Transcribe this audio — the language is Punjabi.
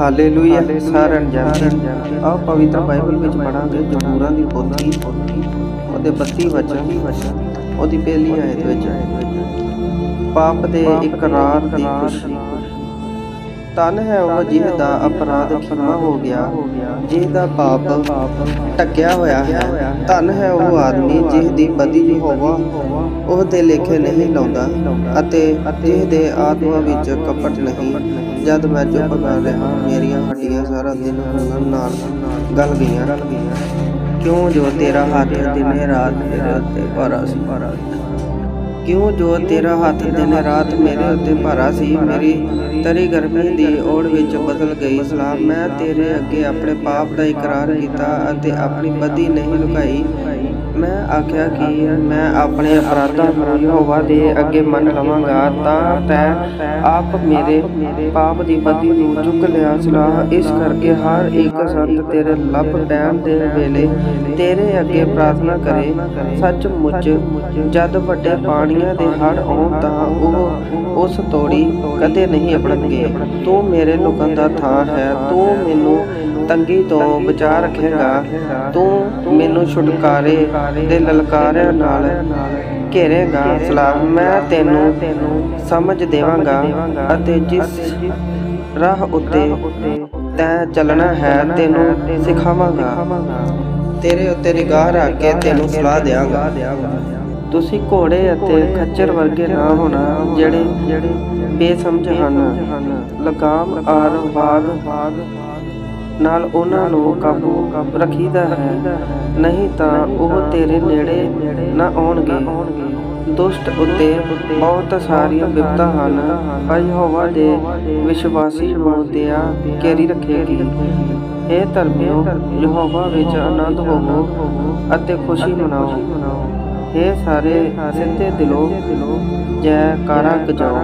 ਹਾਲੇਲੂਇਆ ਸਾਰਿਆਂ ਜਨ ਆਓ ਪਵਿੱਤਰ ਬਾਈਬਲ ਵਿੱਚ ਪੜਾਂਗੇ ਜ਼ਬੂਰਾਂ ਦੀ ਪੋਥੀ ਉਹਦੇ 32 ਵਚਨ ਉਹਦੀ ਪਹਿਲੀ ਆਇਤ ਵਿੱਚ। ਪਾਪ ਦੇ ਇਕਰਾਰ ਦੀ ਖੁਸ਼ੀ। ਤਨ ਹੈ ਉਹ ਜਿਹ ਦਾ ਅਪਰਾਧ ਖਿਮਾ ਹੋ ਗਿਆ ਜਿਹ ਦਾ ਪਾਪ ਟਕਿਆ ਹੋਇਆ ਹੈ। ਤਨ ਹੈ ਉਹ ਆਦਮੀ ਜਿਹ ਦੀ ਬਦੀ ਹੋਵਾ। ਉਹ ਦੇ ਲੇਖੇ ਨਹੀਂ ਲਾਉਂਦਾ ਅਤੇ ਜਿਹ ਦੇ ਆਤਮਾ ਵਿੱਚ ਕਪਟ ਨਹੀਂ। ਜਦ ਮੈਂ ਚੁੱਪ ਕਰ ਰਿਹਾ ਮੇਰੀਆਂ ਹੱਡੀਆਂ ਸਾਰਾ ਦਿਨ ਹੰਗਣ ਨਾਲ ਗਲ ਗਈਆਂ। ਕਿਉਂ ਜੋ ਤੇਰਾ ਹੱਥ ਦਿਨੇ ਰਾਤ ਮੇਰੇ ਉੱਤੇ ਭਾਰਾ ਸੀ। ਕਿਉਂ ਜੋ ਤੇਰਾ ਹੱਥ ਦਿਨ ਰਾਤ ਮੇਰੇ ਉੱਤੇ ਭਾਰਾ ਸੀ, ਮੇਰੀ ਤਰੀ ਗਰਮੀ ਦੀ ਓੜ ਵਿੱਚ ਬਦਲ ਗਈ। ਸਲਾਮ, ਮੈਂ ਤੇਰੇ ਅੱਗੇ ਆਪਣੇ ਪਾਪ ਦਾ ਇਕਰਾਰ ਕੀਤਾ ਅਤੇ ਆਪਣੀ ਬਦੀ ਨਹੀਂ ਲੁਕਾਈ। ਮੈਂ ਆਖਿਆ ਕਿ ਮੈਂ ਆਪਣੇ ਅਪਰਾਧਾਂ ਨੂੰ ਯਹੋਵਾ ਦੇ ਅੱਗੇ ਮੰਨ ਲਵਾਂਗਾ, ਤਾਂ ਤੈਂ ਆਪ ਮੇਰੇ ਪਾਪ ਦੀ ਬਦੀ ਨੂੰ ਚੁੱਕ ਲਿਆ ਸਲਾਹ। ਇਸ ਕਰਕੇ ਹਰ ਇੱਕ ਸੰਤ ਤੇਰੇ ਲੱਭ ਪੈਣ ਦੇ ਵੇਲੇ ਤੇਰੇ ਅੱਗੇ ਪ੍ਰਾਰਥਨਾ ਕਰੇ। ਸੱਚਮੁੱਚ ਜਦ ਵੱਡੇ ਪਾਣੀਆਂ ਦੇ ਹੜ ਆਉਣ ਤਾਂ ਉਹ ਉਸ ਤੋੜੀ ਕਦੇ ਨਹੀਂ ਅਪਣਨਗੇ। ਤੂੰ ਮੇਰੇ ਲੁਕਣ ਦਾ ਥਾਂ ਹੈ, ਤੂੰ ਮੈਨੂੰ ਤੰਗੀ ਤੋਂ ਬਚਾ ਰੱਖੇਗਾ। ਤੂੰ ਮੈਨੂੰ ਛੁਟਕਾਰੇ ਦੇ ਲਲਕਾਰਿਆਂ ਨਾਲ ਘੇਰੇਗਾ। ਸਲਾਮ ਮੈਂ ਤੈਨੂੰ ਸਮਝ ਦੇਵਾਂਗਾ ਅਤੇ ਜਿਸ ਰਾਹ ਉੱਤੇ ਤੈਂ ਚੱਲਣਾ ਹੈ ਤੈਨੂੰ ਸਿਖਾਵਾਂਗਾ। ਤੇਰੇ ਉੱਤੇ ਨਿਗਾਹ ਰੱਖ ਕੇ ਤੈਨੂੰ ਸਲਾਹ ਦੇਵਾਂਗਾ। ਤੁਸੀਂ ਘੋੜੇ ਅਤੇ ਖੱਚਰ ਵਰਗੇ ਨਾ ਹੋਣਾ ਜਿਹੜੇ ਬੇਸਮਝ ਹਨ। ਲਗਾਮ ਆਰ ਬਾਗ ਨਾਲ ਉਹਨਾਂ ਨੂੰ ਕਾਬੂ ਰੱਖੀਦਾ ਹੈ। ਨਹੀਂ ਤਾਂ ਉਹ ਤੇਰੇ ਨੇੜੇ ਨਾ ਆਉਣਗੇ। ਦੁਸ਼ਟ ਉੱਤੇ ਬਹੁਤ ਸਾਰੀਆਂ ਬਿਪਤਾ ਹਨ। ਪਰ ਯਹੋਵਾ ਦੇ ਵਿਸ਼ਵਾਸੀ ਨੂੰ ਦਿਆ ਕੇਰੀ ਰੱਖੇਗੀ। ਇਹ ਧਰਮਿਓ, ਯਹੋਵਾ ਵਿੱਚ ਆਨੰਦ ਹੋਵੋ ਅਤੇ ਖੁਸ਼ੀ ਮਨਾਓ। ਇਹ ਸਾਰੇ ਸਿੱਧੇ ਦਿਲੋਂ ਜੈ ਕਾਰਾ ਗਜਾਓ।